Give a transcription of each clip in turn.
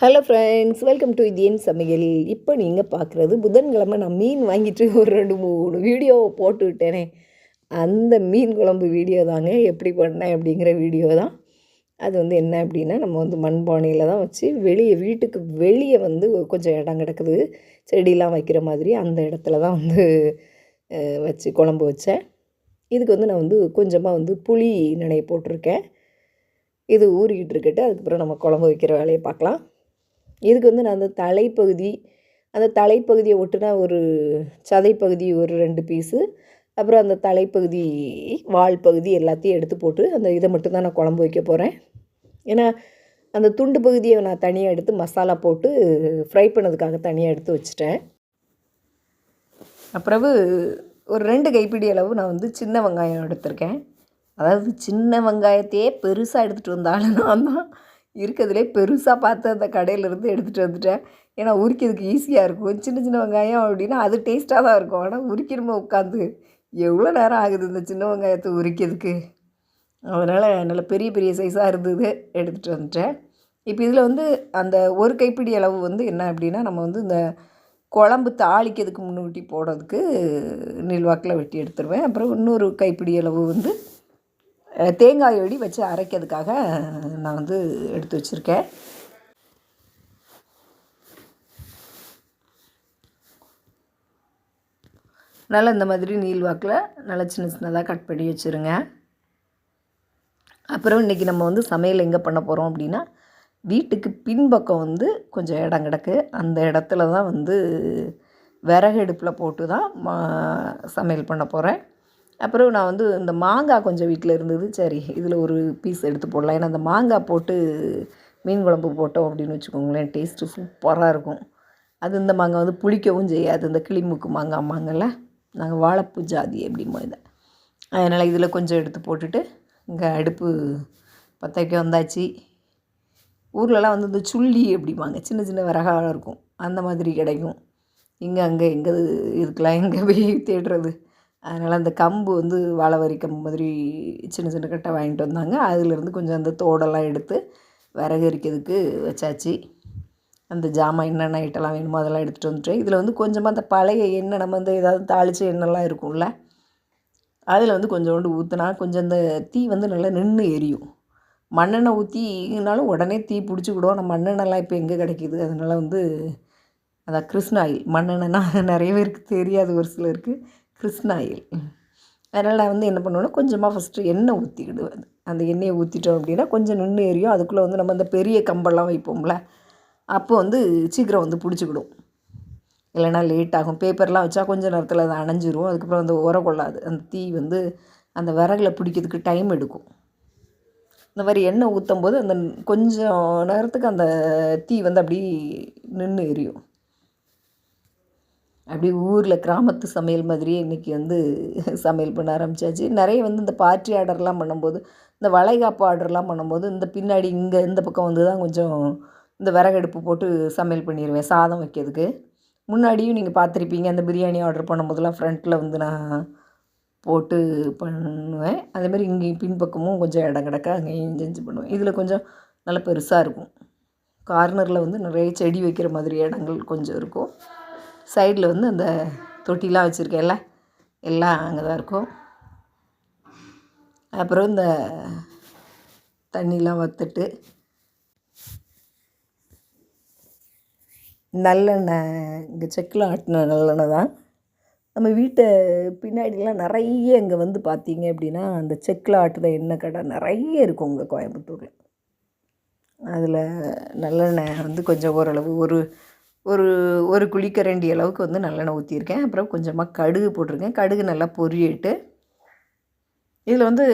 Hello friends welcome to Indian சமையல் இப்போ நீங்கள் பார்க்குறது புதன்கிழமை நான் மீன் வாங்கிட்டு ஒரு ரெண்டு மூணு வீடியோ போட்டு விட்டேனே அந்த மீன் குழம்பு வீடியோ தாங்க. எப்படி பண்ணேன் அப்படிங்கிற வீடியோ தான். அது வந்து என்ன அப்படின்னா நம்ம வந்து மண்பானையில் தான் வச்சு வெளியே வீட்டுக்கு வெளியே வந்து கொஞ்சம் இடம் கிடக்குது. செடியெலாம் வைக்கிற மாதிரி அந்த இடத்துல தான் வந்து வச்சு குழம்பு வச்சேன். இதுக்கு வந்து நான் வந்து கொஞ்சமாக வந்து புளி நினைய போட்டிருக்கேன். இது ஊறிக்கிட்டு இருக்கட்டு. அதுக்கப்புறம் நம்ம குழம்பு வைக்கிற வேலையை பார்க்கலாம். இதுக்கு வந்து நான் அந்த தலைப்பகுதி அந்த தலைப்பகுதியை ஒட்டுனா ஒரு சதைப்பகுதி ஒரு ரெண்டு பீஸு அப்புறம் அந்த தலைப்பகுதி வால் பகுதி எல்லாத்தையும் எடுத்து போட்டு அந்த இதை மட்டும்தான் நான் குழம்பு வைக்க போகிறேன் ஏன்னா அந்த துண்டு பகுதியை நான் தனியாக எடுத்து மசாலா போட்டு ஃப்ரை பண்ணதுக்காக தனியாக எடுத்து வச்சுட்டேன். அப்புறவு ஒரு ரெண்டு கைப்பிடி அளவு நான் வந்து சின்ன வெங்காயம் எடுத்திருக்கேன். அதாவது சின்ன வெங்காயத்தையே பெருசாக எடுத்துகிட்டு வந்தாலும் நான் தான். இருக்கிறதுலே பெருசாக பார்த்து அந்த கடையிலேருந்து எடுத்துகிட்டு வந்துட்டேன். ஏன்னா உரிக்கிறதுக்கு ஈஸியாக இருக்கும். சின்ன சின்ன வெங்காயம் அப்படின்னா அது டேஸ்ட்டாக தான் இருக்கும். ஆனால் உரிக்கணுமா உட்காந்து? எவ்வளோ நேரம் ஆகுது இந்த சின்ன வெங்காயத்தை உரிக்கிறதுக்கு? அதனால் நல்ல பெரிய பெரிய சைஸாக இருந்தது. எடுத்துகிட்டு வந்துட்டேன். இப்போ இதில் வந்து அந்த ஒரு கைப்பிடி அளவு வந்து என்ன அப்படின்னா நம்ம வந்து இந்த குழம்பு தாளிக்கிறதுக்கு முன்னூட்டி போடுறதுக்கு நீள்வாக்கில் வெட்டி எடுத்துருவேன். அப்புறம் இன்னொரு கைப்பிடி அளவு வந்து தேங்காய் ஒடி வச்சு அரைக்கிறதுக்காக நான் வந்து எடுத்து வச்சுருக்கேன். நல்லா இந்த மாதிரி நீள்வாக்கில் நல்லா சின்ன சின்னதாக கட் பண்ணி வச்சுருங்க. அப்புறம் இன்றைக்கி நம்ம வந்து சமையல் எங்கே பண்ண போகிறோம் அப்படின்னா வீட்டுக்கு பின்பக்கம் வந்து கொஞ்சம் இடம் கிடக்கு. அந்த இடத்துல தான் வந்து விறகு அடுப்பில் போட்டு தான் மா- சமையல் பண்ண போகிறேன் அப்புறம் நான் வந்து இந்த மாங்காய் கொஞ்சம் வீட்டில் இருந்தது. சரி இதில் ஒரு பீஸ் எடுத்து போடலாம். ஏன்னா அந்த மாங்காய் போட்டு மீன் குழம்பு போட்டோம் அப்படின்னு வச்சுக்கோங்களேன் டேஸ்ட்டு சூப்பராக இருக்கும். அது இந்த மாங்காய் வந்து புளிக்கவும் செய்யாது. இந்த கிளிமுக்கு மாங்காய் மாங்கல்ல. நாங்கள் வாழைப்பூ ஜாதி அப்படிமோ இதை அதனால் இதில் கொஞ்சம் எடுத்து போட்டுட்டு இங்கே அடுப்பு பற்ற வைக்க வந்தாச்சு. ஊர்லலாம் வந்து இந்த சுள்ளி அப்படிம்பாங்க. சின்ன சின்ன விறகாக இருக்கும். அந்த மாதிரி கிடைக்கும். இங்கே அங்கே எங்கே இதுக்கெலாம் எங்கே போய் தேடுறது? அதனால் அந்த கம்பு வந்து வாழை வரி கம்பு மாதிரி சின்ன சின்ன கட்டை வாங்கிட்டு வந்தாங்க. அதிலேருந்து கொஞ்சம் அந்த தோடெல்லாம் எடுத்து விறகு எரிக்கிறதுக்கு வச்சாச்சு. அந்த ஜாமான் என்னென்ன ஐட்டெல்லாம் வேணுமோ அதெல்லாம் எடுத்துகிட்டு வந்துட்டேன். இதில் வந்து கொஞ்சமாக அந்த பழைய எண்ணெய் நம்ம வந்து ஏதாவது தாளித்த எண்ணெய்லாம் இருக்கும்ல அதில் வந்து கொஞ்சோண்டு ஊற்றினா கொஞ்சம் அந்த தீ வந்து நல்லா நின்று எரியும். மண்ணெண்ணெய் ஊற்றினாலும் உடனே தீ பிடிச்சிக்கிடும் ஆனால் மண்ணெண்ணெய்லாம் இப்போ எங்கே கிடைக்கிது? அதனால் வந்து அதான் கிருஷ்ண ஆயில் மண்ணெண்ணெய்னா நிறைய பேருக்கு தெரியாது ஒரு சிலருக்கு. கிருஷ்ண ஆயில் அதனால் நான் வந்து என்ன பண்ணுவேன்னா கொஞ்சமாக ஃபஸ்ட்டு எண்ணெய் ஊற்றிக்கிடுவேன் அந்த எண்ணெயை ஊற்றிட்டோம் அப்படின்னா கொஞ்சம் நின்று எரியும். அதுக்குள்ளே வந்து நம்ம அந்த பெரிய கம்பெல்லாம் வைப்போம்ல அப்போ வந்து சீக்கிரம் வந்து பிடிச்சிக்கிடும். இல்லைன்னா லேட் ஆகும். பேப்பர்லாம் வச்சா கொஞ்சம் நேரத்தில் அது அணைஞ்சிரும். அதுக்கப்புறம் அந்த உர கொள்ளாது. அந்த தீ வந்து அந்த விறகுல பிடிக்கிறதுக்கு டைம் எடுக்கும். இந்த மாதிரி எண்ணெய் ஊற்றும் போது அந்த கொஞ்சம் நேரத்துக்கு அந்த தீ வந்து அப்படி நின்று எரியும். அப்படி ஊரில் கிராமத்து சமையல் மாதிரியே இன்றைக்கி வந்து சமையல் பண்ண ஆரம்பிச்சாச்சு. நிறைய வந்து இந்த பார்ட்டி ஆர்டர்லாம் பண்ணும்போது இந்த வளைகாப்பு ஆர்டர்லாம் பண்ணும்போது இந்த பின்னாடி இங்கே இந்த பக்கம் வந்து தான் கொஞ்சம் இந்த விறகடுப்பு போட்டு சமையல் பண்ணிடுவேன் சாதம் வைக்கிறதுக்கு. முன்னாடியும் நீங்கள் பார்த்துருப்பீங்க அந்த பிரியாணி ஆர்டர் பண்ணும்போதெல்லாம் ஃப்ரண்ட்டில் வந்து நான் போட்டு பண்ணுவேன். அதேமாதிரி இங்கேயும் பின்பக்கமும் கொஞ்சம் இடம் கிடக்க அங்கேயும் செஞ்சு பண்ணுவேன். இதில் கொஞ்சம் நல்லா பெருசாக இருக்கும். கார்னரில் வந்து நிறைய செடி வைக்கிற மாதிரி இடங்கள் கொஞ்சம் இருக்கும். சைடில் வந்து அந்த தொட்டிலாம் வச்சுருக்கேன்ல எல்லாம் அங்கே தான் இருக்கும். அப்புறம் இந்த தண்ணிலாம் வற்றுட்டு நல்லெண்ணெய் இங்கே செக்கில் ஆட்டின நல்லெண்ணெய் தான். நம்ம வீட்டை பின்னாடிலாம் நிறைய இங்கே வந்து பார்த்தீங்க அப்படின்னா அந்த செக்கில் ஆட்டுன எண்ணெய் கடை நிறைய இருக்கும் இங்கே கோயம்புத்தூரில். அதில் நல்லெண்ணெய் வந்து கொஞ்சம் ஓரளவு ஒரு ஒரு ஒரு குழிக்கரண்டி அளவுக்கு வந்து நல்லெண்ணெய் ஊற்றிருக்கேன் அப்புறம் கொஞ்சமாக கடுகு போட்டிருக்கேன். கடுகு நல்லா பொரியட்டு. இதில் வந்து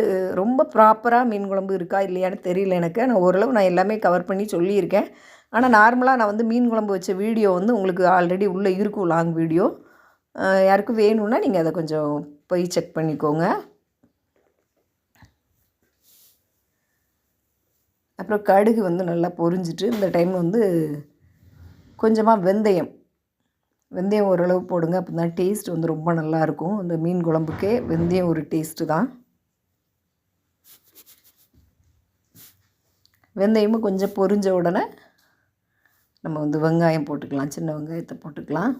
ரொம்ப ப்ராப்பராக மீன் குழம்பு இருக்கா இல்லையான்னு தெரியல எனக்கு. நான் ஓரளவு நான் எல்லாமே கவர் பண்ணி சொல்லியிருக்கேன். ஆனால் நார்மலாக நான் வந்து மீன் குழம்பு வச்ச வீடியோ வந்து உங்களுக்கு ஆல்ரெடி உள்ளே இருக்கும் லாங் வீடியோ யாருக்கும் வேணும்னா நீங்கள் அதை கொஞ்சம் போய் செக் பண்ணிக்கோங்க. அப்புறம் கடுகு வந்து நல்லா பொரிஞ்சிட்டு இந்த டைம் வந்து கொஞ்சமாக வெந்தயம். வெந்தயம் ஓரளவு போடுங்க. அப்போ தான் டேஸ்ட் வந்து ரொம்ப நல்லாயிருக்கும் இந்த மீன் குழம்புக்கே வெந்தயம் ஒரு டேஸ்ட்டு தான். வெந்தயமும் கொஞ்சம் பொரிஞ்ச உடனே நம்ம வந்து வெங்காயம் போட்டுக்கலாம். சின்ன வெங்காயத்தை போட்டுக்கலாம்.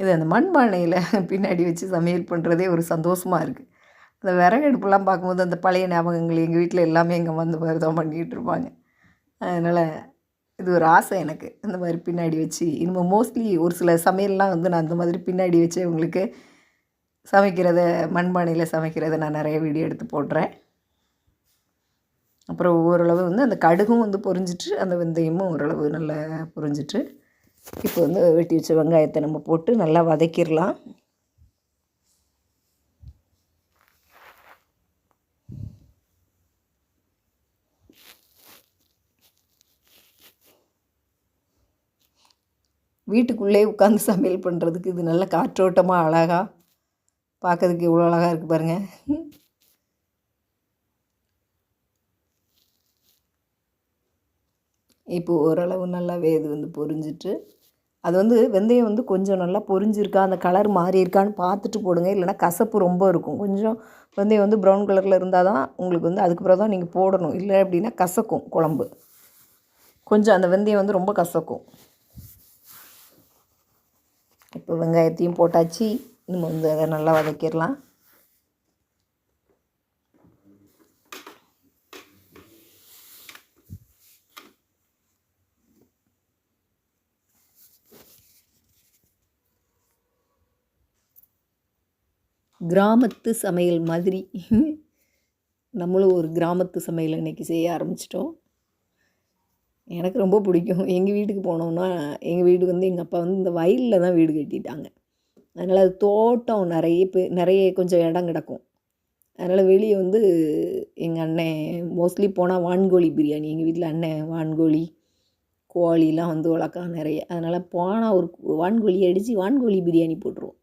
இது அந்த மண்பானையில் பின்னாடி வச்சு சமையல் பண்ணுறதே ஒரு சந்தோஷமாக இருக்குது அந்த விறகு அடுப்புலாம் பார்க்கும்போது அந்த பழைய ஞாபகங்கள் எங்கள் வீட்டில் எல்லாமே எங்கள் வந்து அந்த மாதிரி தான் இருப்பாங்க. அதனால் இது ஒரு ஆசை எனக்கு. இந்த மாதிரி பின்னாடி வச்சு. இனிமேல் மோஸ்ட்லி ஒரு சில சமையல்லாம் வந்து நான் அந்த மாதிரி பின்னாடி வச்சு உங்களுக்கு சமைக்கிறத மண்பானையில் சமைக்கிறத நான் நிறைய வீடியோ எடுத்து போடுறேன். அப்புறம் ஓரளவு வந்து அந்த கடுகும் வந்து பொரிஞ்சிட்டு அந்த வெந்தயமும் ஓரளவு நல்லா பொரிஞ்சிட்டு இப்போ வந்து வெட்டி வச்ச வெங்காயத்தை நம்ம போட்டு நல்லா வதக்கிடலாம். வீட்டுக்குள்ளே உட்காந்து சமையல் பண்ணுறதுக்கு இது நல்ல காற்றோட்டமாக அழகாக பார்க்கறதுக்கு எவ்வளோ அழகாக இருக்குது பாருங்கள் இப்போ ஓரளவு நல்லாவே இது வந்து பொரிஞ்சிட்டு அது வந்து வெந்தயம் வந்து கொஞ்சம் நல்லா பொரிஞ்சிருக்கா அந்த கலர் மாறி இருக்கான்னு பார்த்துட்டு போடுங்க. இல்லைனா கசப்பு ரொம்ப இருக்கும். கொஞ்சம் வெந்தயம் வந்து ப்ரௌன் கலரில் இருந்தால் தான் உங்களுக்கு வந்து அதுக்கு பிறகு தான் நீங்கள் போடணும். இல்லை அப்படின்னா கசக்கும் குழம்பு. கொஞ்சம் அந்த வெந்தயம் வந்து ரொம்ப கசக்கும். இப்போ வெங்காயத்தையும் போட்டாச்சு. நம்ம வந்து அதை நல்லா வதக்கிடலாம். கிராமத்து சமையல் மாதிரி. நம்மளும் ஒரு கிராமத்து சமையல் இன்றைக்கி செய்ய ஆரம்பிச்சிட்டோம். எனக்கு ரொம்ப பிடிக்கும். எங்கள் வீட்டுக்கு போனோம்னா எங்கள் வீடு வந்து எங்கள் அப்பா வந்து இந்த வயலில் தான் வீடு கட்டிட்டாங்க. அதனால் அது தோட்டம் நிறைய பே நிறைய கொஞ்சம் இடம் கிடக்கும். அதனால் வெளியே வந்து எங்கள் அண்ணன் மோஸ்ட்லி போனால் வான்கோழி பிரியாணி. எங்கள் வீட்டில் அண்ணன் வான்கோழி கோழிலாம் வந்து வளர்க்கலாம் நிறைய. அதனால் போனால் ஒரு வான்கோழி அடித்து வான்கோழி பிரியாணி போட்டுருவோம்.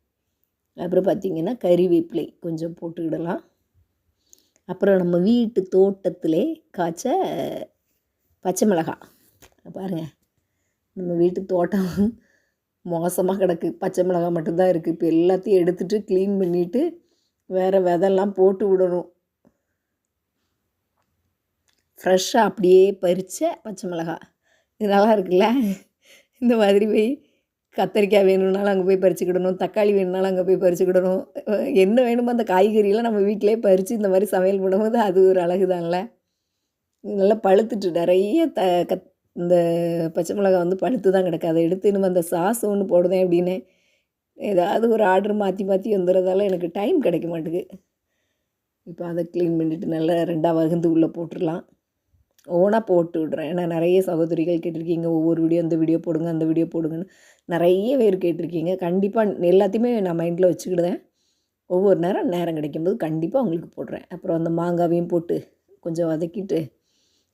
அப்புறம் பார்த்திங்கன்னா கறிவேப்பிலை கொஞ்சம் போட்டுக்கிடலாம் அப்புறம் நம்ம வீட்டு தோட்டத்திலே காய்ச்ச பச்சை மிளகாய். பாருங்கள் நம்ம வீட்டு தோட்டம் மோசமாக கிடக்கு. பச்சை மிளகாய் மட்டும்தான் இருக்குது இப்போ எல்லாத்தையும் எடுத்துகிட்டு க்ளீன் பண்ணிவிட்டு வேறு விதெல்லாம் போட்டு விடணும். ஃப்ரெஷ்ஷாக அப்படியே பறித்த பச்சை மிளகாய் இது நல்லா இருக்குல்ல? இந்த மாதிரி போய் கத்தரிக்காய் வேணும்னாலும் அங்கே போய் பறிச்சுக்கிடணும் தக்காளி வேணும்னாலும் அங்கே போய் பறிச்சுக்கிடணும் என்ன வேணுமோ அந்த காய்கறியெல்லாம் நம்ம வீட்டிலே பறித்து இந்த மாதிரி சமையல் பண்ணும்போது அது ஒரு அழகு தான்ல நல்லா பழுத்துட்டு நிறைய த கத் இந்த பச்சை மிளகா வந்து பழுத்து தான் கிடக்கு. அதை எடுத்து நம்ம அந்த சாஸ் ஒன்று போடுதேன் அப்படின்னு ஏதாவது ஒரு ஆர்டர் மாற்றி மாற்றி வந்துடுறதால எனக்கு டைம் கிடைக்க மாட்டேங்குது இப்போ அதை க்ளீன் பண்ணிவிட்டு நல்லா ரெண்டாக வகுந்து உள்ளே போட்டுடலாம். ஓனாக போட்டு விட்றேன். ஏன்னா நிறைய சகோதரிகள் கேட்டிருக்கீங்க ஒவ்வொரு வீடியோ அந்த வீடியோ போடுங்க அந்த வீடியோ போடுங்கன்னு. நிறைய பேர் கேட்டிருக்கீங்க. கண்டிப்பாக எல்லாத்தையுமே நான் மைண்டில் வச்சுக்கிடுதேன். ஒவ்வொரு நேரம் நேரம் கிடைக்கும்போது கண்டிப்பாக உங்களுக்கு போடுறேன். அப்புறம் அந்த மாங்காவையும் போட்டு கொஞ்சம் வதக்கிட்டு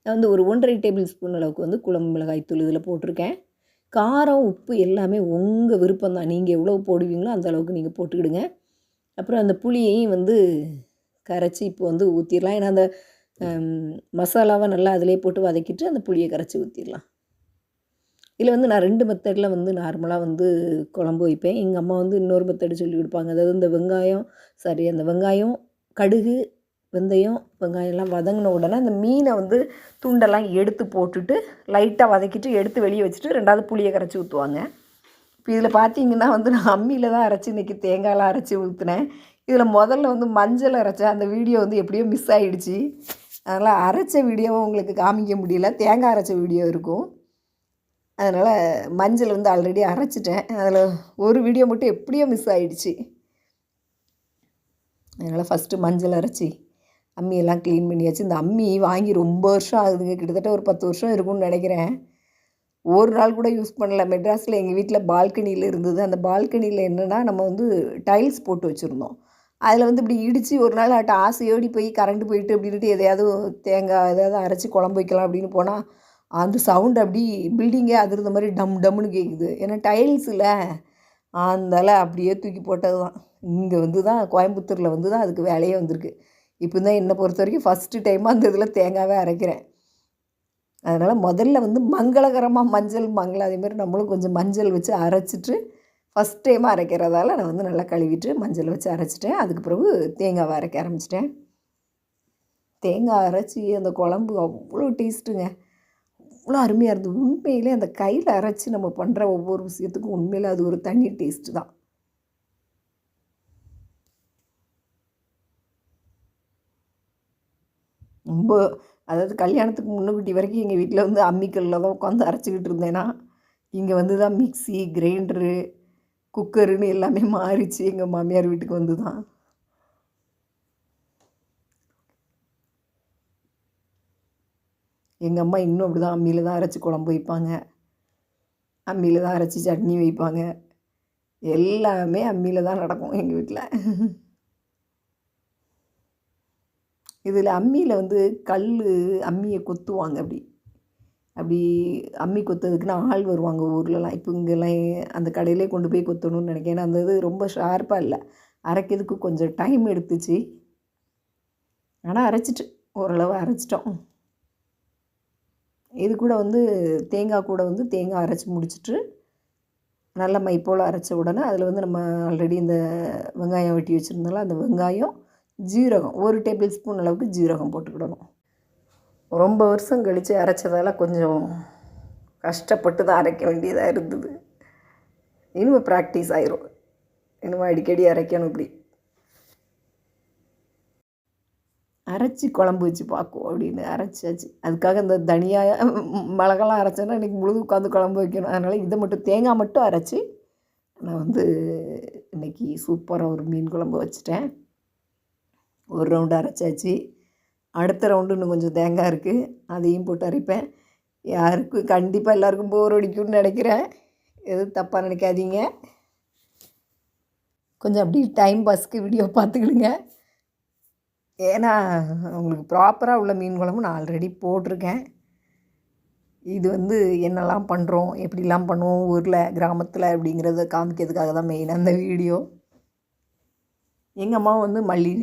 நான் வந்து ஒரு ஒன்றரை டேபிள் ஸ்பூன் அளவுக்கு வந்து குழம்பு மிளகாய் தூள் இதில் போட்டிருக்கேன். காரம் உப்பு எல்லாமே உங்கள் விருப்பம் தான். நீங்கள் எவ்வளோ போடுவீங்களோ அந்த அளவுக்கு நீங்கள் போட்டுக்கிடுங்க. அப்புறம் அந்த புளியையும் வந்து கரைச்சி இப்போ வந்து ஊற்றிடலாம் ஏன்னா அந்த மசாலாவை நல்லா அதிலே போட்டு வதக்கிட்டு அந்த புளியை கரைச்சி ஊற்றிடலாம் இதில் வந்து நான் ரெண்டு மெத்தடில் வந்து நார்மலாக வந்து குழம்பு வைப்பேன். எங்கள் அம்மா வந்து இன்னொரு மெத்தடு சொல்லி கொடுப்பாங்க. அதாவது இந்த வெங்காயம் சாரி அந்த வெங்காயம் கடுகு வெந்தயம் வெங்காயம்லாம் வதங்கின உடனே அந்த மீனை வந்து துண்டெல்லாம் எடுத்து போட்டுட்டு லைட்டாக வதக்கிட்டு எடுத்து வெளியே வச்சுட்டு ரெண்டாவது புளியை கரைச்சி ஊற்றுவாங்க இப்போ இதில் பார்த்தீங்கன்னா வந்து நான் அம்மியில் தான் அரைச்சி இன்றைக்கி தேங்காயெலாம் அரைச்சி ஊற்றுனேன் இதில் முதல்ல வந்து மஞ்சள் அரைச்சேன். அந்த வீடியோ வந்து எப்படியோ மிஸ் ஆகிடுச்சி அதனால் அரைச்ச வீடியோவை உங்களுக்கு காமிக்க முடியல. தேங்காய் அரைச்ச வீடியோ இருக்கும். அதனால் மஞ்சள் வந்து ஆல்ரெடி அரைச்சிட்டேன். அதில் ஒரு வீடியோ மட்டும் எப்படியோ மிஸ் ஆகிடுச்சு அதனால் ஃபஸ்ட்டு மஞ்சள் அரைச்சி அம்மியெல்லாம் க்ளீன் பண்ணியாச்சு. இந்த அம்மி வாங்கி ரொம்ப வருஷம் ஆகுதுங்க. கிட்டத்தட்ட ஒரு பத்து வருஷம் இருக்கும்னு நினைக்கிறேன். ஒரு நாள் கூட யூஸ் பண்ணல. மெட்ராஸில் எங்கள் வீட்டில் பால்கனியில் இருந்தது. அந்த பால்கனியில் என்னென்னா நம்ம வந்து டைல்ஸ் போட்டு வச்சுருந்தோம். அதில் வந்து இப்படி இடித்து ஒரு நாள் ஆட்ட ஆசையோடி போய் கரண்ட்டு போயிட்டு அப்படின்ட்டு எதையாவது தேங்காய் எதாவது அரைச்சி குழம்பு வைக்கலாம் அப்படின்னு போனால் அந்த சவுண்ட் அப்படி பில்டிங்கே அதிர்ந்த மாதிரி டம் டம்னு கேட்குது ஏன்னா டைல்ஸில் அந்தால அப்படியே தூக்கி போட்டது தான் இங்கே வந்து தான் கோயம்புத்தூரில் வந்து தான் அதுக்கு வேலையே வந்திருக்கு. இப்போ தான் என்னை பொறுத்த வரைக்கும் ஃபஸ்ட்டு டைமாக அந்த இதில் தேங்காவே அரைக்கிறேன். அதனால் முதல்ல வந்து மங்களகரமாக மஞ்சள் மங்களம் அதேமாதிரி நம்மளும் கொஞ்சம் மஞ்சள் வச்சு அரைச்சிட்டு ஃபஸ்ட் டைம் அரைக்கிறதால நான் வந்து நல்லா கழுவிட்டு மஞ்சள் வச்சு அரைச்சிட்டேன். அதுக்கு பிறகு தேங்காவை அரைக்க ஆரம்பிச்சிட்டேன். தேங்காய் அரைச்சி அந்த குழம்பு அவ்வளோ டேஸ்ட்டுங்க அவ்வளோ அருமையாக இருந்தது. உண்மையிலே அந்த கையில் அரைச்சி நம்ம பண்ணுற ஒவ்வொரு விஷயத்துக்கும் உண்மையில் அது ஒரு தனி டேஸ்ட்டு தான். ரொம்ப அதாவது கல்யாணத்துக்கு முன்னுக்குட்டி வரைக்கும் எங்கள் வீட்டில் வந்து அம்மிக்கல்லில் தான் உட்காந்து அரைச்சிக்கிட்டு இருந்தேன்னா இங்கே வந்து தான் மிக்ஸி கிரைண்டரு குக்கருன்னு எல்லாமே மாறிச்சு எங்கள் மாமியார் வீட்டுக்கு வந்து தான் எங்கள் அம்மா இன்னும் அப்படி தான் அம்மியில் தான் அரைச்சி குழம்பு வைப்பாங்க. அம்மியில் தான் அரைச்சி சட்னி வைப்பாங்க. எல்லாமே அம்மியில் தான் நடக்கும் எங்கள் வீட்டில் இதில் அம்மியில் வந்து கல் அம்மியை கொத்துவாங்க அப்படி. அப்படி அம்மி கொத்துறதுக்குன்னு ஆள் வருவாங்க ஊர்லலாம். இப்போ இங்கெல்லாம் அந்த கடையிலே கொண்டு போய் கொத்தணும்னு நினைக்கிறேன். ஏன்னா அந்த இது ரொம்ப ஷார்ப்பாக இல்லை. அரைக்கிறதுக்கு கொஞ்சம் டைம் எடுத்துச்சு. ஆனால் அரைச்சிட்டு ஓரளவு அரைச்சிட்டோம். இது கூட வந்து தேங்காய் கூட வந்து தேங்காய் அரைச்சி முடிச்சிட்டு நல்ல மைப்போல் அரைச்ச உடனே அதில் வந்து நம்ம ஆல்ரெடி இந்த வெங்காயம் வெட்டி வச்சுருந்தாலும் அந்த வெங்காயம் ஜீரகம் ஒரு டேபிள் ஸ்பூன் அளவுக்கு ஜீரகம் போட்டுக்கிடணும். ரொம்ப வருஷம் கழித்து அரைச்சதால் கொஞ்சம் கஷ்டப்பட்டு தான் அரைக்க வேண்டியதாக இருந்தது. இனிமேல் ப்ராக்டிஸ் ஆயிரும். இனிமேல் அடிக்கடி அரைக்கணும் இப்படி. அரைச்சி குழம்பு வச்சு பார்க்கும் அப்படின்னு அரைச்சாச்சு. அதுக்காக இந்த தனியாக மிளகெல்லாம் அரைச்சேன்னா இன்றைக்கி முழுது உட்காந்து குழம்பு வைக்கணும். அதனால் இதை மட்டும் தேங்காய் மட்டும் அரைச்சி நான் வந்து இன்றைக்கி சூப்பராக ஒரு மீன் குழம்பு வச்சுட்டேன். ஒரு ரவுண்டு அரைச்சாச்சு. அடுத்த ரவுண்டு இன்னும் கொஞ்சம் தேங்காய் இருக்குது அதையும் போட்டு அரைப்பேன். யாருக்கும் கண்டிப்பாக எல்லாருக்கும் போர் அடிக்கும்னு நினைக்கிறேன். எதுவும் தப்பாக நினைக்காதீங்க. கொஞ்சம் அப்படி டைம் பாஸ்க்கு வீடியோ பார்த்துக்கிடுங்க. ஏன்னா உங்களுக்கு ப்ராப்பராக உள்ள மீன் குழம்பு நான் ஆல்ரெடி போட்டிருக்கேன். இது வந்து என்னெல்லாம் பண்ணுறோம் எப்படிலாம் பண்ணுவோம் ஊரில் கிராமத்தில் அப்படிங்கிறத காமிக்கிறதுக்காக தான் மெயினாக அந்த வீடியோ எங்கள் அம்மா வந்து மல்லி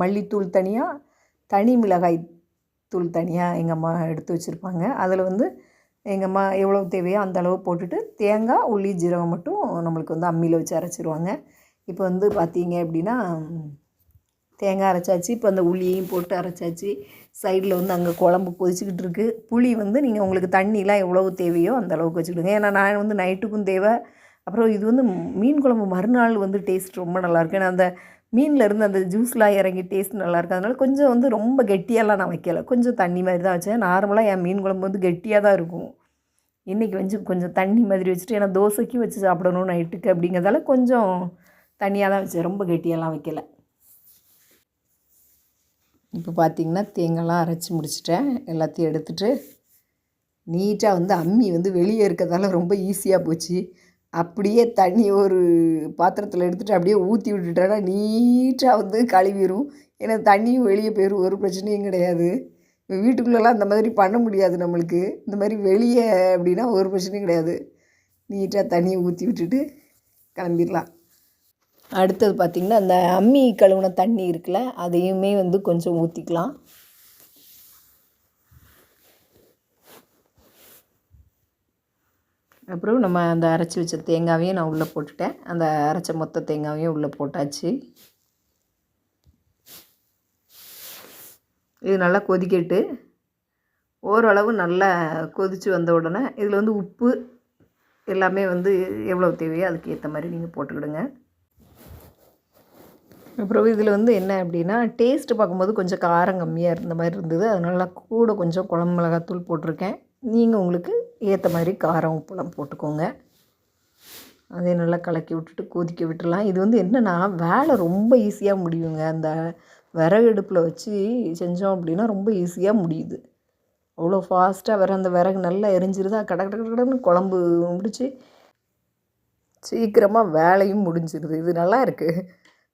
மல்லித்தூள் தனியாக தனி மிளகாய் தூள் தனியாக எங்கள் அம்மா எடுத்து வச்சுருப்பாங்க. அதில் வந்து எங்கள் அம்மா எவ்வளோ தேவையோ அந்த அளவு போட்டுட்டு தேங்காய் உள்ளி ஜீரகம் மட்டும் நம்மளுக்கு வந்து அம்மியில் வச்சு அரைச்சிருவாங்க. இப்போ வந்து பார்த்தீங்க அப்படின்னா தேங்காய் அரைச்சாச்சு. இப்போ அந்த உள்ளியையும் போட்டு அரைச்சாச்சு. சைடில் வந்து அங்கே குழம்பு கொதிச்சுக்கிட்டு இருக்குது புளி வந்து நீங்கள் உங்களுக்கு தண்ணிலாம் எவ்வளவு தேவையோ அந்த அளவுக்கு வச்சுக்கிடுங்க. ஏன்னா நான் வந்து நைட்டுக்கும் தேவை. அப்புறம் இது வந்து மீன் குழம்பு மறுநாள் வந்து டேஸ்ட் ரொம்ப நல்லாயிருக்கு. ஏன்னா அந்த மீனில் இருந்து அந்த ஜூஸ்லாம் இறங்கி டேஸ்ட் நல்லாயிருக்கு. அதனால் கொஞ்சம் வந்து ரொம்ப கெட்டியாலாம் நான் வைக்கலை. கொஞ்சம் தண்ணி மாதிரி தான் வச்சேன். நார்மலாக என் மீன் குழம்பு வந்து கெட்டியாக தான் இருக்கும். இன்றைக்கி வந்து கொஞ்சம் தண்ணி மாதிரி வச்சுட்டு ஏன்னா தோசைக்கும் வச்சு சாப்பிடணும் நைட்டுக்கு அப்படிங்கிறதால கொஞ்சம் தண்ணியாக தான் வச்சேன். ரொம்ப கெட்டியாலாம் வைக்கலை. இப்போ பார்த்திங்கன்னா தேங்காய்லாம் அரைச்சி முடிச்சிட்டேன். எல்லாத்தையும் எடுத்துகிட்டு நீட்டாக வந்து அம்மி வந்து வெளியே இருக்கிறதால ரொம்ப ஈஸியாக போச்சு. அப்படியே தண்ணி ஒரு பாத்திரத்தில் எடுத்துகிட்டு அப்படியே ஊற்றி விட்டுட்டேன்னா நீட்டாக வந்து கழுவிடும் ஏன்னா தண்ணியும் வெளியே போயிடும் ஒரு பிரச்சனையும் கிடையாது. வீட்டுக்குள்ளெல்லாம் அந்த மாதிரி பண்ண முடியாது நம்மளுக்கு. இந்த மாதிரி வெளியே அப்படின்னா ஒரு பிரச்சனையும் கிடையாது. நீட்டாக தண்ணியை ஊற்றி விட்டுட்டு கிளம்பிடலாம். அடுத்தது பார்த்திங்கன்னா அந்த அம்மி கழுவுன தண்ணி இருக்குல்ல அதையுமே வந்து கொஞ்சம் ஊற்றிக்கலாம் அப்புறம் நம்ம அந்த அரைச்சி வச்ச தேங்காவையும் நான் உள்ளே போட்டுட்டேன். அந்த அரைச்ச மொத்த தேங்காவையும் உள்ளே போட்டாச்சு. இது நல்லா கொதிக்கட்டு. ஓரளவு நல்லா கொதித்து வந்த உடனே இதில் வந்து உப்பு எல்லாமே வந்து எவ்வளோ தேவையோ அதுக்கு ஏற்ற மாதிரி நீங்கள் போட்டுக்கிடுங்க. அப்புறம் இதில் வந்து என்ன அப்படின்னா டேஸ்ட்டு பார்க்கும்போது கொஞ்சம் காரம் கம்மியாக இருந்த மாதிரி இருந்தது. அதனால கூட கொஞ்சம் குழம்பு மிளகாத்தூள் போட்டிருக்கேன். நீங்கள் உங்களுக்கு ஏற்ற மாதிரி காரம் உப்புலாம் போட்டுக்கோங்க. அதே நல்லா கலக்கி விட்டுட்டு கொதிக்க விட்டுடலாம் இது வந்து என்னென்னா வேலை ரொம்ப ஈஸியாக முடியுங்க. அந்த விறகு அடுப்பில் வச்சு செஞ்சோம் அப்படின்னா ரொம்ப ஈஸியாக முடியுது. அவ்வளோ ஃபாஸ்ட்டாக வேறு அந்த விறகு நல்லா எரிஞ்சிருதா? கட கட கடன்னு குழம்பு முடிச்சு சீக்கிரமாக வேலையும் முடிஞ்சிருது. இது நல்லா இருக்குது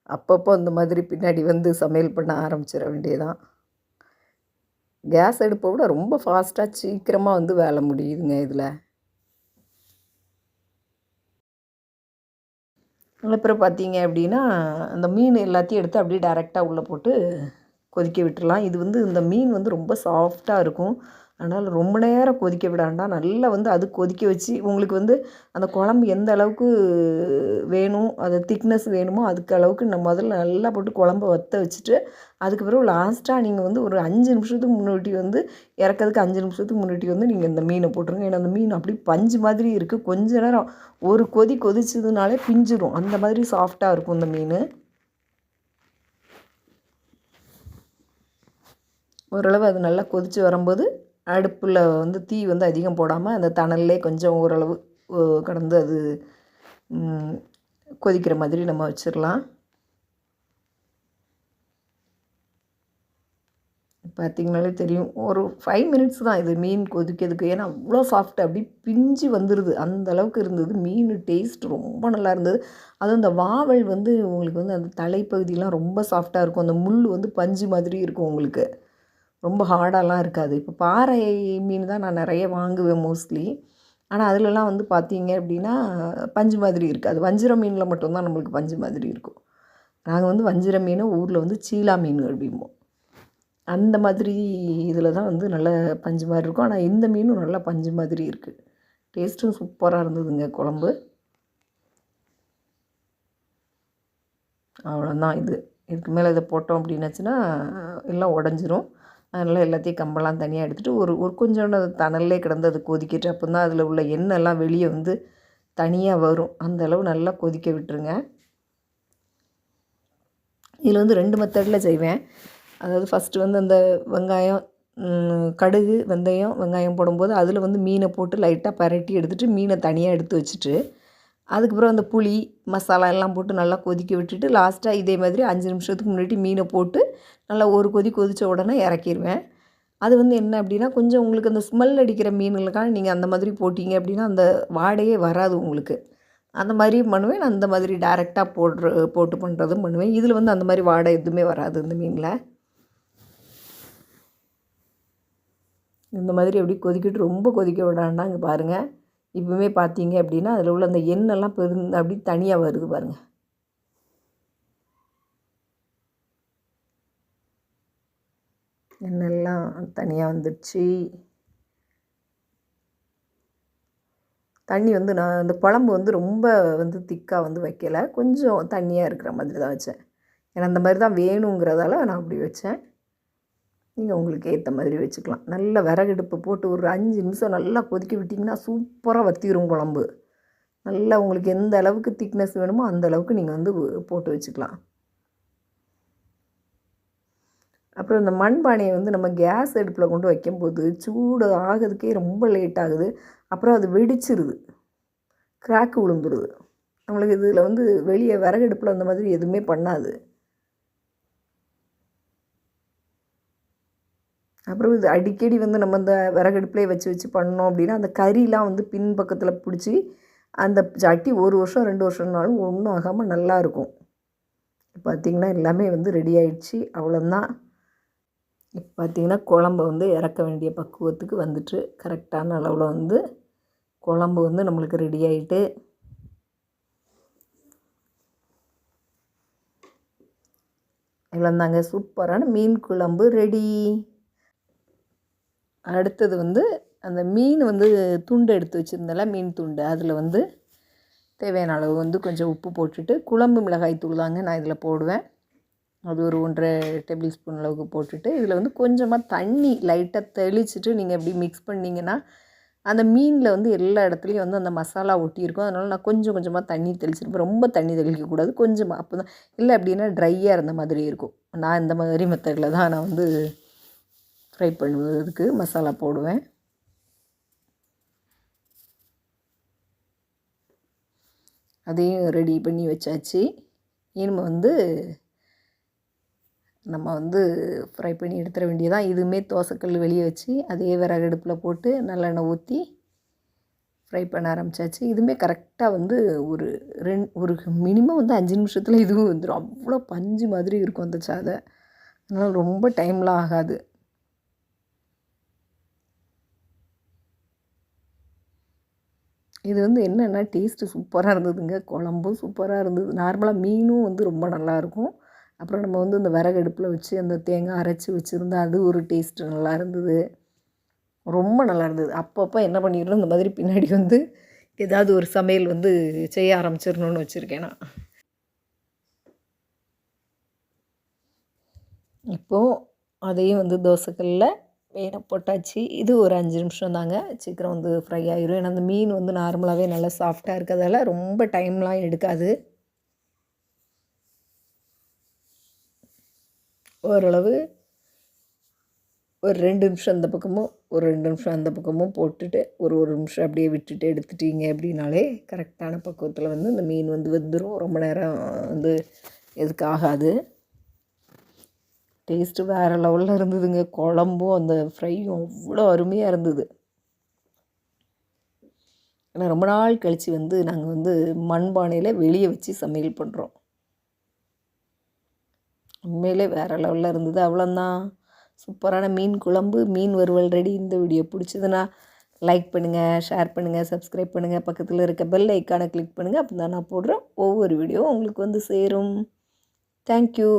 அப்பப்போ இந்த மாதிரி பின்னாடி வந்து சமையல் பண்ண ஆரம்பிச்சிட வேண்டியதான் கேஸ் அடுப்பை விட ரொம்ப ஃபாஸ்ட்டாக சீக்கிரமாக வந்து வேலை முடியுதுங்க இதில். அப்புறம் பார்த்தீங்க அப்படின்னா அந்த மீன் எல்லாத்தையும் எடுத்து அப்படியே டேரெக்டாக உள்ளே போட்டு கொதிக்க விட்டுடலாம் இது வந்து இந்த மீன் வந்து ரொம்ப சாஃப்டாக இருக்கும். அதனால் ரொம்ப நேரம் கொதிக்க விட வேண்டாம் நல்லா வந்து அது கொதிக்க வச்சு உங்களுக்கு வந்து அந்த குழம்பு எந்த அளவுக்கு வேணும் அது திக்னஸ் வேணுமோ அதுக்கு அளவுக்கு நம்ம முதல்ல நல்லா போட்டு குழம்ப வற்ற வச்சுட்டு அதுக்கு பிறகு லாஸ்ட்டாக நீங்கள் வந்து ஒரு அஞ்சு நிமிஷத்துக்கு முன்னாடி வந்து இறக்கிறதுக்கு அஞ்சு நிமிஷத்துக்கு முன்னாடி வந்து நீங்கள் இந்த மீனை போட்டுருங்க. ஏன்னா அந்த மீன் அப்படி பஞ்சு மாதிரி இருக்குது கொஞ்ச நேரம் ஒரு கொதி கொதிச்சதுனாலே பிஞ்சிரும். அந்த மாதிரி சாஃப்டாக இருக்கும் இந்த மீன். ஓரளவு அது நல்லா கொதித்து வரும்போது அடுப்பில் வந்து தீ வந்து அதிகம் போடாமல் அந்த தணல்லே கொஞ்சம் ஓரளவு கடந்து அது கொதிக்கிற மாதிரி நம்ம வச்சிடலாம் பார்த்திங்கனாலே தெரியும். ஒரு ஃபைவ் மினிட்ஸ் தான் இது மீன் கொதிக்கிறதுக்கு. ஏன்னா அவ்வளோ சாஃப்ட் அப்படி பிஞ்சு வந்துடுது அந்த அளவுக்கு இருந்தது. மீன் டேஸ்ட் ரொம்ப நல்லா இருந்தது. அதுவும் இந்த வாவல் வந்து உங்களுக்கு வந்து அந்த தலைப்பகுதியெலாம் ரொம்ப சாஃப்டாக இருக்கும். அந்த முள் வந்து பஞ்சு மாதிரி இருக்கும் உங்களுக்கு. ரொம்ப ஹார்டாலாம் இருக்காது. இப்போ பாறை மீன் தான் நான் நிறைய வாங்குவேன் மோஸ்ட்லி ஆனால் அதிலலாம் வந்து பார்த்தீங்க அப்படின்னா பஞ்சு மாதிரி இருக்காது. வஞ்சிர மீனில் மட்டும்தான் நம்மளுக்கு பஞ்சு மாதிரி இருக்கும். நாங்கள் வந்து வஞ்சிர மீன் ஊரில் வந்து சீலா மீன் அப்படிம்போம். அந்த மாதிரி இதில் தான் வந்து நல்ல பஞ்சு மாதிரி இருக்கும். ஆனால் இந்த மீனும் நல்லா பஞ்சு மாதிரி இருக்குது டேஸ்ட்டும் சூப்பராக இருந்ததுங்க குழம்பு. அவ்வளோதான் இது. இதுக்கு மேலே இதை போட்டோம் அப்படின்னாச்சுன்னா எல்லாம் உடஞ்சிரும். அதனால் எல்லாத்தையும் கம்பெல்லாம் தனியாக எடுத்துகிட்டு ஒரு ஒரு கொஞ்சோண்டு தணல்லே கிடந்து அது கொதிக்கிட்டு அப்போ தான் அதில் உள்ள எண்ணெய்லாம் வெளியே வந்து தனியாக வரும். அந்த அளவு நல்லா கொதிக்க விட்டுருங்க. இதில் வந்து ரெண்டு மெத்தடில் செய்வேன். அதாவது ஃபஸ்ட்டு வந்து அந்த வெங்காயம் கடுகு வெந்தயம் வெங்காயம் போடும்போது அதில் வந்து மீனை போட்டு லைட்டாக பரட்டி எடுத்துகிட்டு மீனை தனியாக எடுத்து வச்சுட்டு அதுக்கப்புறம் அந்த புளி மசாலா எல்லாம் போட்டு நல்லா கொதிக்க விட்டுட்டு லாஸ்ட்டாக இதே மாதிரி அஞ்சு நிமிஷத்துக்கு முன்னாடி மீனை போட்டு நல்லா ஒரு கொதி கொதித்த உடனே இறக்கிடுவேன் அது வந்து என்ன அப்படின்னா கொஞ்சம் உங்களுக்கு அந்த ஸ்மெல் அடிக்கிற மீன்களுக்காக நீங்கள் அந்த மாதிரி போட்டிங்க அப்படின்னா அந்த வாடையே வராது உங்களுக்கு. அந்த மாதிரி பண்ணுவேன். நான் அந்த மாதிரி டேரெக்டாக போடுற போட்டு பண்ணுறதும் பண்ணுவேன். இதில் வந்து அந்த மாதிரி வாடை எதுவுமே வராது இந்த மீனில். இந்த மாதிரி எப்படி கொதிக்கிட்டு ரொம்ப கொதிக்க விடாண்டாங்க பாருங்கள் இப்பவுமே பார்த்தீங்க அப்படின்னா அதில் உள்ள அந்த எண்ணெல்லாம் பெருந்து அப்படி தனியாக வருது பாருங்கள் எண்ணெல்லாம் தனியாக வந்துடுச்சு. தண்ணி வந்து நான் அந்த குழம்பு வந்து ரொம்ப வந்து திக்காக வந்து வைக்கலை. கொஞ்சம் தண்ணியாக இருக்கிற மாதிரி தான் வச்சேன். ஏன்னா அந்த மாதிரி தான் வேணுங்கிறதால நான் அப்படி வச்சேன். நீங்கள் உங்களுக்கு ஏற்ற மாதிரி வச்சுக்கலாம். நல்ல விறகடுப்பு போட்டு ஒரு அஞ்சு நிமிஷம் நல்லா கொதிக்க விட்டிங்கன்னா சூப்பராக வத்திரும் குழம்பு. நல்லா உங்களுக்கு எந்த அளவுக்கு திக்னஸ் வேணுமோ அந்த அளவுக்கு நீங்கள் வந்து போட்டு வச்சுக்கலாம். அப்புறம் இந்த மண்பானையை வந்து நம்ம கேஸ் அடுப்பில் கொண்டு வைக்கும்போது சூடு ஆகிறதுக்கே ரொம்ப லேட் ஆகுது. அப்புறம் அது வெடிச்சிருது. கிராக்கு விழுந்துருது. நம்மளுக்கு இதில் வந்து வெளியே விறகடுப்பில் அந்த மாதிரி எதுவுமே பண்ணாது. அப்புறம் இது அடிக்கடி வந்து நம்ம இந்த விறகடுப்புலேயே வச்சு வச்சு பண்ணோம் அப்படின்னா அந்த கறிலாம் வந்து பின்பக்கத்தில் பிடிச்சி அந்த சட்டி ஒரு வருஷம் ரெண்டு வருஷம்னாலும் ஒன்றும் ஆகாமல் நல்லாயிருக்கும் பார்த்திங்கன்னா எல்லாமே வந்து ரெடி ஆயிடுச்சு. அவ்வளோதான் இப்போ பார்த்திங்கன்னா குழம்பு வந்து இறக்க வேண்டிய பக்குவத்துக்கு வந்துட்டு கரெக்டான அளவில் வந்து குழம்பு வந்து நம்மளுக்கு ரெடி ஆகிட்டு இவ்வளோந்தாங்க சூப்பரான மீன் குழம்பு ரெடி அடுத்தது வந்து அந்த மீன் வந்து துண்டு எடுத்து வச்சுருந்தல மீன் துண்டு. அதில் வந்து தேவையான அளவு வந்து கொஞ்சம் உப்பு போட்டுட்டு குழம்பு மிளகாய் தூள் தாங்க நான் இதில் போடுவேன். அது ஒரு ஒன்றரை டேபிள் ஸ்பூன் அளவுக்கு போட்டுட்டு இதில் வந்து கொஞ்சமாக தண்ணி லைட்டாக தெளிச்சுட்டு நீங்கள் எப்படி மிக்ஸ் பண்ணிங்கன்னா அந்த மீனில் வந்து எல்லா இடத்துலையும் வந்து அந்த மசாலா ஒட்டியிருக்கும் அதனால் நான் கொஞ்சம் கொஞ்சமாக தண்ணி தெளிச்சிருப்பேன். ரொம்ப தண்ணி தெளிக்கக்கூடாது. கொஞ்சமாக அப்போ தான் இல்லை அப்படின்னா ட்ரையாக இருந்த மாதிரி இருக்கும். நான் இந்த மாதிரி மெத்தடில் தான் நான் வந்து ஃப்ரை பண்ணுவதற்கு மசாலா போடுவேன். அதையும் ரெடி பண்ணி வச்சாச்சு. இனிமே வந்து நம்ம வந்து ஃப்ரை பண்ணி எடுத்துட வேண்டியதான் இதுவுமே தோசைக்கல் வெளியே வச்சு அதே விறகு அடுப்பில் போட்டு நல்லெண்ணெய் ஊற்றி ஃப்ரை பண்ண ஆரம்பித்தாச்சு இதுவுமே கரெக்டாக வந்து ஒரு ரெண் ஒரு மினிமம் வந்து அஞ்சு நிமிஷத்தில் இதுவும் வந்துடும் அவ்வளோ பஞ்சு மாதிரி இருக்கும் அந்த சாதை அதனால் ரொம்ப டைம்லாம் ஆகாது. இது வந்து என்னென்னா டேஸ்ட்டு சூப்பராக இருந்ததுங்க. குழம்பும் சூப்பராக இருந்தது. நார்மலாக மீனும் வந்து ரொம்ப நல்லாயிருக்கும் அப்புறம் நம்ம வந்து இந்த விறகு அடுப்பில் வச்சு அந்த தேங்காய் அரைச்சி வச்சுருந்தா அது ஒரு டேஸ்ட்டு நல்லா இருந்தது. ரொம்ப நல்லா இருந்தது. அப்பப்போ என்ன பண்ணிடணும்? இந்த மாதிரி பின்னாடி வந்து ஏதாவது ஒரு சமையல் வந்து செய்ய ஆரம்பிச்சிடணும்னு வச்சுருக்கேன் நான். இப்போது அதையும் வந்து தோசைக்கல்லில் வேண போட்டாச்சு. இது ஒரு அஞ்சு நிமிஷம் தாங்க. சீக்கிரம் வந்து ஃப்ரை ஆயிரும். ஏன்னா அந்த மீன் வந்து நார்மலாகவே நல்லா சாஃப்டாக இருக்கிறதால ரொம்ப டைம்லாம் எடுக்காது. ஓரளவு ஒரு ரெண்டு நிமிஷம் அந்த பக்கமும் ஒரு ரெண்டு நிமிஷம் அந்த பக்கமும் போட்டுட்டு ஒரு ஒரு நிமிஷம் அப்படியே விட்டுட்டு எடுத்துட்டீங்க அப்படின்னாலே கரெக்டான பக்குவத்தில் வந்து இந்த மீன் வந்து வெந்துடும் ரொம்ப நேரம் வந்து எதுக்கு ஆகாது. டேஸ்ட்டு வேறு லெவலில் இருந்ததுங்க. குழம்பும் அந்த ஃப்ரையும் அவ்வளோ அருமையாக இருந்தது. ஏன்னா ரொம்ப நாள் கழித்து வந்து நாங்கள் வந்து மண்பானையில் வெளியே வச்சு சமையல் பண்ணுறோம் உண்மையிலே வேறு லெவலில் இருந்தது. அவ்வளோந்தான் சூப்பரான மீன் குழம்பு மீன் வறுவல் ரெடி இந்த வீடியோ பிடிச்சதுன்னா லைக் பண்ணுங்கள் ஷேர் பண்ணுங்கள் சப்ஸ்கிரைப் பண்ணுங்கள் பக்கத்தில் இருக்க பெல் ஐக்கானை கிளிக் பண்ணுங்கள் அப்போ தான் நான் போடுற ஒவ்வொரு வீடியோ உங்களுக்கு வந்து சேரும். தேங்க்யூ